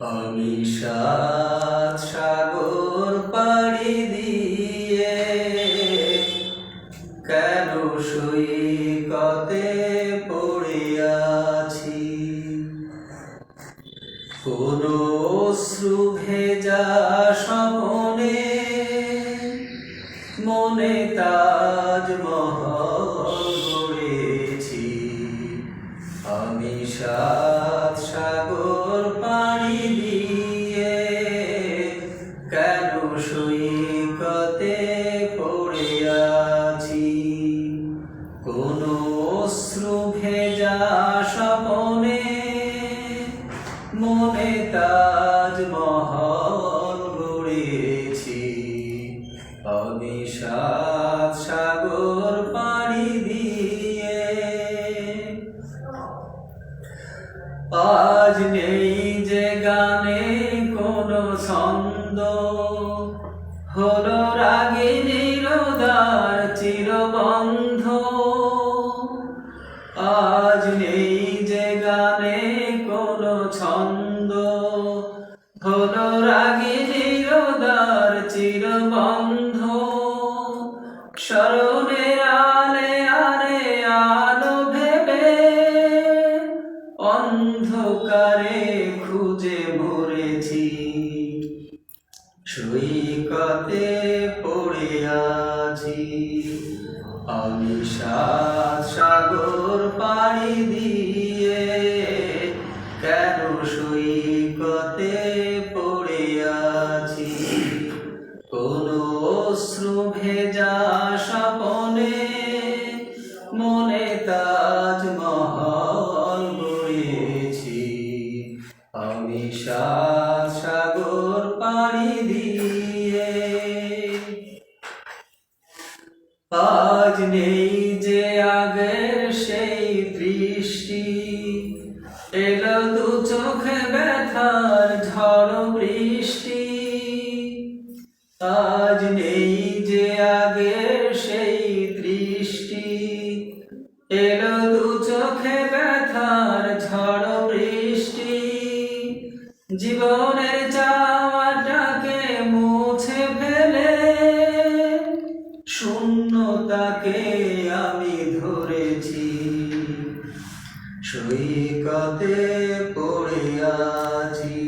আমি সাগর পাড়ি দিয়ে কেন সৈকতে পড়ে আছি? কোন অশ্রু ভেজা স্বপনে মনে তাজ কেন সৈকতে পড়ে আছি। কোন অশ্রু ভেজা স্বপনে, মনে তাজ মহল গড়েছি। আমি সাগর পাড়ি দিয়ে, আজ নেই যে গানে কোনো ছন্দ। হলো রাগিনী রোদার চিরবন্ধ। আজ নেই যে গানে কোনো ছন্দ। হলো রাগিনী রোদার চিরবন্ধ। স্মরণের আলে আরে আলো ভেবে অন্ধকারে সৈকতে পড়ে আছি আমি সাগর পাড়ি দিয়ে কেন সৈকতে পড়ে আছি কোন অশ্রু ভেজা স্বপনে মনে তাজ মহল গড়েছি। আমি সাত আজ নেই যে আগের সেই দৃষ্টি। এলো দু চোখে ব্যথার ঝড় বৃষ্টি। আজ নেই যে আগের সেই দৃষ্টি। এলো দু চোখে ব্যথার ঝড় বৃষ্টি। জীবনের চাওয়াটাকে শূন্যতাকে আমি ধরেছি। সৈকতে পড়ে আছি।